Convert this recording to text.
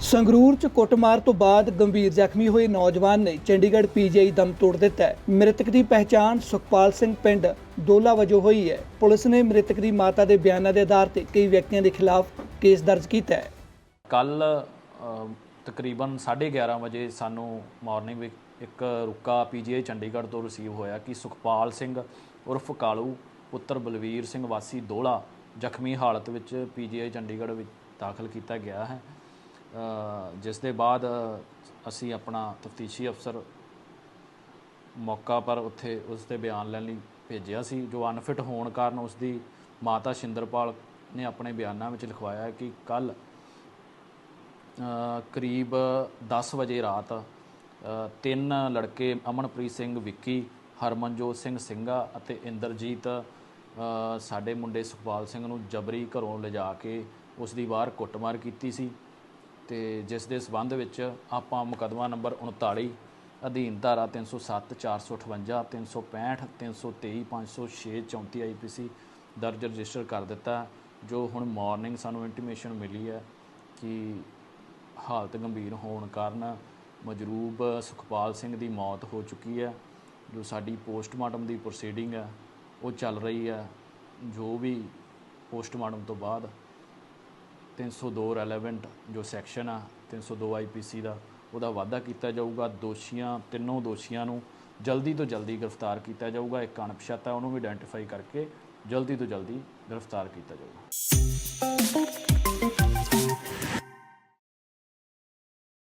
ਸੰਗਰੂਰ ਚ ਕੁੱਟਮਾਰ ਤੋਂ ਬਾਅਦ ਗੰਭੀਰ ਜ਼ਖਮੀ ਹੋਏ ਨੌਜਵਾਨ ਨੇ ਚੰਡੀਗੜ੍ਹ ਪੀਜੀਆਈ ਦਮ ਤੋੜ ਦਿੱਤਾ ਹੈ। ਮ੍ਰਿਤਕ ਦੀ ਪਹਿਚਾਣ ਸੁਖਪਾਲ ਸਿੰਘ ਪਿੰਡ ਦੋਲਾ ਵਜੋਂ ਹੋਈ ਹੈ। ਪੁਲਿਸ ਨੇ ਮ੍ਰਿਤਕ ਦੀ ਮਾਤਾ ਦੇ ਬਿਆਨਾਂ ਦੇ ਆਧਾਰ ਤੇ ਕਈ ਵਿਅਕਤੀਆਂ ਦੇ ਖਿਲਾਫ ਕੇਸ ਦਰਜ ਕੀਤਾ ਹੈ। ਕੱਲ ਤਕਰੀਬਨ 11:30 ਵਜੇ ਸਾਨੂੰ ਮਾਰਨਿੰਗ ਵਿੱਚ ਇੱਕ ਰੁਕਾ ਪੀਜੀਆਈ ਚੰਡੀਗੜ੍ਹ ਤੋਂ ਰਿਸੀਵ ਹੋਇਆ ਕਿ ਸੁਖਪਾਲ ਸਿੰਘ ਉਰਫ ਕਾਲੂ, ਪੁੱਤਰ ਬਲਵੀਰ ਸਿੰਘ ਵਾਸੀ ਦੋਲਾ ਜ਼ਖਮੀ ਹਾਲਤ ਵਿੱਚ ਪੀਜੀਆਈ ਚੰਡੀਗੜ੍ਹ ਵਿੱਚ ਦਾਖਲ ਕੀਤਾ ਗਿਆ ਹੈ। ਜਿਸ ਦੇ ਬਾਅਦ ਅਸੀਂ ਆਪਣਾ ਤਫਤੀਸ਼ੀ ਅਫਸਰ ਮੌਕਾ ਪਰ ਉੱਥੇ ਉਸ 'ਤੇ ਬਿਆਨ ਲੈਣ ਲਈ ਭੇਜਿਆ ਸੀ, ਜੋ ਅਨਫਿਟ ਹੋਣ ਕਾਰਨ ਉਸ ਦੀ ਮਾਤਾ ਸ਼ਿੰਦਰਪਾਲ ਨੇ ਆਪਣੇ ਬਿਆਨਾਂ ਵਿੱਚ ਲਿਖਵਾਇਆ ਕਿ ਕੱਲ ਕਰੀਬ 10 ਵਜੇ ਰਾਤ ਤਿੰਨ ਲੜਕੇ ਅਮਨਪ੍ਰੀਤ ਸਿੰਘ, ਵਿੱਕੀ, ਹਰਮਨਜੋਤ ਸਿੰਘ ਸਿੰਘਾ ਅਤੇ ਇੰਦਰਜੀਤ ਸਾਡੇ ਮੁੰਡੇ ਸੁਖਪਾਲ ਸਿੰਘ ਨੂੰ ਜਬਰੀ ਘਰੋਂ ਲਿਜਾ ਕੇ ਉਸ ਦੀ ਬਾਹਰ ਕੁੱਟਮਾਰ ਕੀਤੀ ਸੀ। ਤੇ ਜਿਸ ਦੇ ਸਬੰਧ ਵਿੱਚ ਆਪਾਂ ਮੁਕੱਦਮਾ ਨੰਬਰ 39 ਅਧੀਨ ਧਾਰਾ 307 458 365 323 506 34 ਆਈਪੀਸੀ ਦਰਜ ਰਜਿਸਟਰ ਕਰ ਦਿੱਤਾ, ਜੋ ਹੁਣ ਮਾਰਨਿੰਗ ਸਾਨੂੰ ਇੰਟੀਮੇਸ਼ਨ ਮਿਲੀ ਹੈ ਕਿ ਹਾਲਤ ਗੰਭੀਰ ਹੋਣ ਕਾਰਨ ਮਜਰੂਬ ਸੁਖਪਾਲ ਸਿੰਘ ਦੀ ਮੌਤ ਹੋ ਚੁੱਕੀ ਹੈ, ਜੋ ਸਾਡੀ ਪੋਸਟਮਾਰਟਮ ਦੀ ਪ੍ਰੋਸੀਡਿੰਗ ਹੈ, ਉਹ ਚੱਲ ਰਹੀ ਹੈ, ਜੋ ਵੀ ਪੋਸਟਮਾਰਟਮ ਤੋਂ ਬਾਅਦ 302 ਰੈਲੇਵੈਂਟ ਜੋ ਸੈਕਸ਼ਨ ਆ 302 ਆਈਪੀਸੀ ਦਾ ਉਹਦਾ ਵਾਅਦਾ ਕੀਤਾ ਜਾਊਗਾ। ਦੋਸ਼ੀਆਂ, ਤਿੰਨੋਂ ਦੋਸ਼ੀਆਂ ਨੂੰ ਜਲਦੀ ਤੋਂ ਜਲਦੀ ਗ੍ਰਿਫਤਾਰ ਕੀਤਾ ਜਾਊਗਾ। ਇੱਕ ਅਣਪਛਾਤਾ ਉਹਨੂੰ ਵੀ ਆਇਡੈਂਟੀਫਾਈ ਕਰਕੇ ਜਲਦੀ ਤੋਂ ਜਲਦੀ ਗ੍ਰਿਫਤਾਰ ਕੀਤਾ ਜਾਊਗਾ।